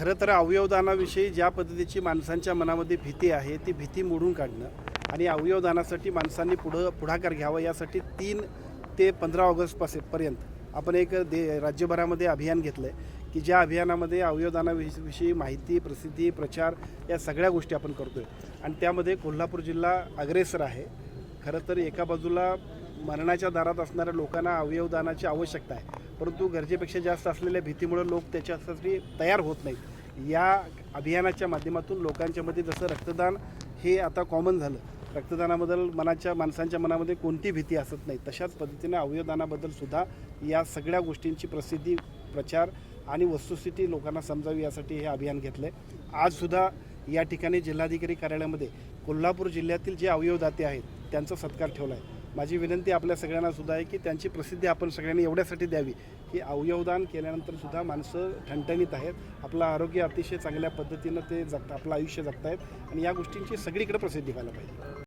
खरं तर अवयवदानाविषयी ज्या पद्धतीची माणसांच्या मनामध्ये भीती आहे ती भीती मोडून काढणं आणि अवयवदानासाठी माणसांनी पुढं पुढाकार घ्यावा यासाठी तीन ते पंधरा ऑगस्टपासून पर्यंत आपण एक दे राज्यभरामध्ये अभियान घेतलं आहे की ज्या अभियानामध्ये अवयवदानाविषयी माहिती प्रसिद्धी प्रचार या सगळ्या गोष्टी आपण करतो आहे आणि त्यामध्ये कोल्हापूर जिल्हा अग्रेसर आहे. खरं तर एका बाजूला मरणाच्या दारात असणाऱ्या लोकांना अवयवदानाची आवश्यकता आहे. परंतु गरजेपेक्षा जास्त असलेल्या भीतीमुळे लोक त्याच्यासाठी तयार होत नाहीत. या अभियानाच्या माध्यमातून लोकांच्या मध्ये जसं रक्तदान हे आता कॉमन झालं. रक्तदानाबद्दल मनाच्या माणसांच्या मनामध्ये कोणती भीती असत नाही तशाच पद्धतीने अवयवदानाबद्दल सुद्धा या सगळ्या गोष्टींची प्रसिद्धी प्रचार आणि वस्तुस्थिती लोकांना समजावी यासाठी हे अभियान घेतलं आहे आजसुद्धा या ठिकाणी जिल्हाधिकारी कार्यालयामध्ये कोल्हापूर जिल्ह्यातील जे अवयवदाते आहेत त्यांचा सत्कार ठेवला आहे. माझी विनंती आपल्या सगळ्यांना सुद्धा आहे की त्यांची प्रसिद्धी आपण सगळ्यांनी एवढ्यासाठी द्यावी. की अवयवदान केल्यानंतर सुद्धा माणसं ठणठणीत आहेत. आपलं आरोग्य अतिशय चांगल्या पद्धतीनं ते जगत आपलं आयुष्य जगत आहेत आणि या गोष्टींची सगळीकडे प्रसिद्धी व्हायला पाहिजे.